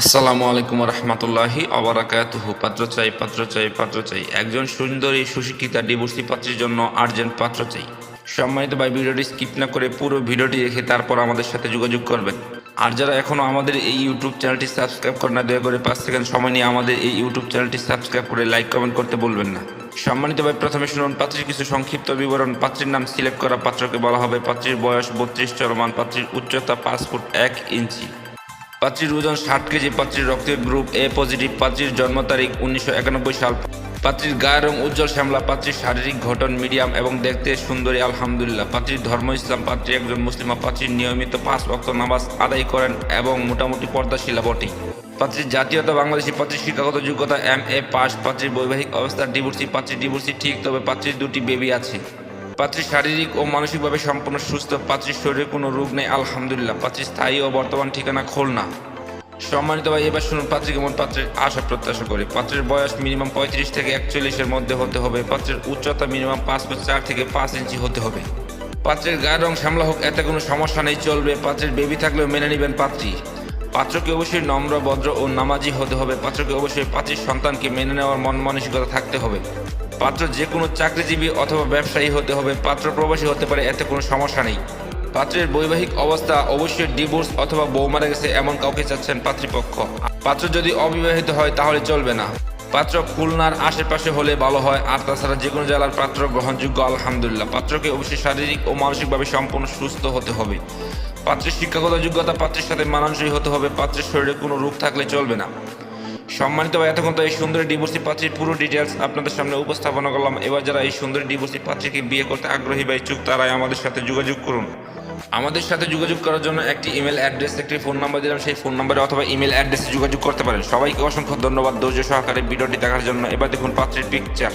আসসালামু আলাইকুম রহমতুল্লাহি অবরাকাতুহু পাত্র চাই পাত্র চাই পাত্র চাই। একজন সুন্দরী, সুশিক্ষিতা, ডিভোর্সি পাত্রের জন্য আর্জেন্ট পাত্র চাই। সম্মানিত ভাই, ভিডিওটি স্কিপ না করে পুরো ভিডিওটি দেখে তারপর আমাদের সাথে যোগাযোগ করবেন। আর যারা এখনও আমাদের এই ইউটিউব চ্যানেলটি সাবস্ক্রাইব করে না, দয়া করে পাঁচ সেকেন্ড সময় নিয়ে আমাদের এই ইউটিউব চ্যানেলটি সাবস্ক্রাইব করে লাইক, কমেন্ট করতে বলবেন না। সম্মানিত ভাই, প্রথমে শুনুন, পাত্রীর কিছু সংক্ষিপ্ত বিবরণ। পাত্রীর নাম সিলেক্ট করা পাত্রকে বলা হবে পাত্রীর বয়স, বত্রিশ চলমান, পাত্রীর উচ্চতা পাঁচ ফুট এক ইঞ্চি। পাত্রীর ওজন ষাট কেজি, পাত্রীর রক্তের গ্রুপ এ পজিটিভ, পাত্রীর জন্ম তারিখ উনিশশো একানব্বই সাল। পাত্রীর গায়ের রং উজ্জ্বল শ্যামলা, পাত্রীর শারীরিক ঘটন মিডিয়াম এবং দেখতে সুন্দরী, আলহামদুলিল্লাহ। পাত্রীর ধর্ম ইসলাম, পাত্রী একজন মুসলিমা পাত্রীর নিয়মিত পাঁচ ভক্ত নামাজ আদায় করেন এবং মোটামুটি পর্দাশীলা বটে। পাত্রীর জাতীয়তা বাংলাদেশি, পাত্রীর শিক্ষাগত যোগ্যতা এম এ পাস পাত্রীর বৈবাহিক অবস্থা ডিভোর্সি, পাত্রীর ডিভোর্সি ঠিক, তবে পাত্রীর দুটি বেবি আছে। পাত্রীর শারীরিক ও মানসিকভাবে সম্পূর্ণ সুস্থ, পাত্রীর শরীরে কোনো রোগ নেই, আলহামদুলিল্লাহ। পাত্রীর স্থায়ী ও বর্তমান ঠিকানা খুলনা। সম্মানিত ভাই, এবার শুনুন পাত্রী কেমন পাত্রের আশা প্রত্যাশা করি। পাত্রের বয়স মিনিমাম পঁয়ত্রিশ থেকে একচল্লিশের মধ্যে হতে হবে। পাত্রের উচ্চতা মিনিমাম পাঁচ ফুট চার থেকে পাঁচ ইঞ্চি হতে হবে। পাত্রের গায়ের রং শ্যামলা হোক, এতে কোনো সমস্যা নেই, চলবে। পাত্রের বেবি থাকলেও মেনে নেবেন পাত্রী। পাত্রকে অবশ্যই নম্র, ভদ্র ও নামাজি হতে হবে। পাত্রকে অবশ্যই পাত্রীর সন্তানকে মেনে নেওয়ার মন মানসিকতা থাকতে হবে। পাত্র যে কোনো চাকরিজীবী অথবা ব্যবসায়ী হতে হবে। পাত্র প্রবাসী হতে পারে, এতে কোনো সমস্যা নেই। পাত্রের বৈবাহিক অবস্থা অবশ্যই ডিভোর্স অথবা বউ মারা গেছে এমন কাউকে চাচ্ছেন পাত্রীপক্ষ। পাত্র যদি অবিবাহিত হয়, তাহলে চলবে না। পাত্র খুলনার আশেপাশে হলে ভালো হয়। আর তাছাড়া যে কোনো জেলার পাত্র গ্রহণযোগ্য, আলহামদুলিল্লাহ। পাত্রকে অবশ্যই শারীরিক ও মানসিকভাবে সম্পূর্ণ সুস্থ হতে হবে। পাত্রের শিক্ষাগত যোগ্যতা পাত্রের সাথে মানানসই হতে হবে, পাত্রের শরীরে কোনো রোগ থাকলে চলবে না। সম্মানিত ভাই, এতক্ষণ তো এই সুন্দরী ডিভোর্সি পাত্রীর পুরো ডিটেলস আপনাদের সামনে উপস্থাপনা করলাম। এবার যারা এই সুন্দরী ডিভোর্সি পাত্রীকে বিয়ে করতে আগ্রহী বা ইচ্ছুক তারাই আমাদের সাথে যোগাযোগ করুন। আমাদের সাথে যোগাযোগ করার জন্য একটি ইমেল অ্যাড্রেস একটি ফোন নাম্বার দিলাম। সেই ফোন নাম্বারে অথবা ইমেল অ্যাড্রেসে যোগাযোগ করতে পারেন। সবাইকে অসংখ্য ধন্যবাদ ধৈর্য সহকারে ভিডিওটি দেখার জন্য। এবার দেখুন পাত্রের পিকচার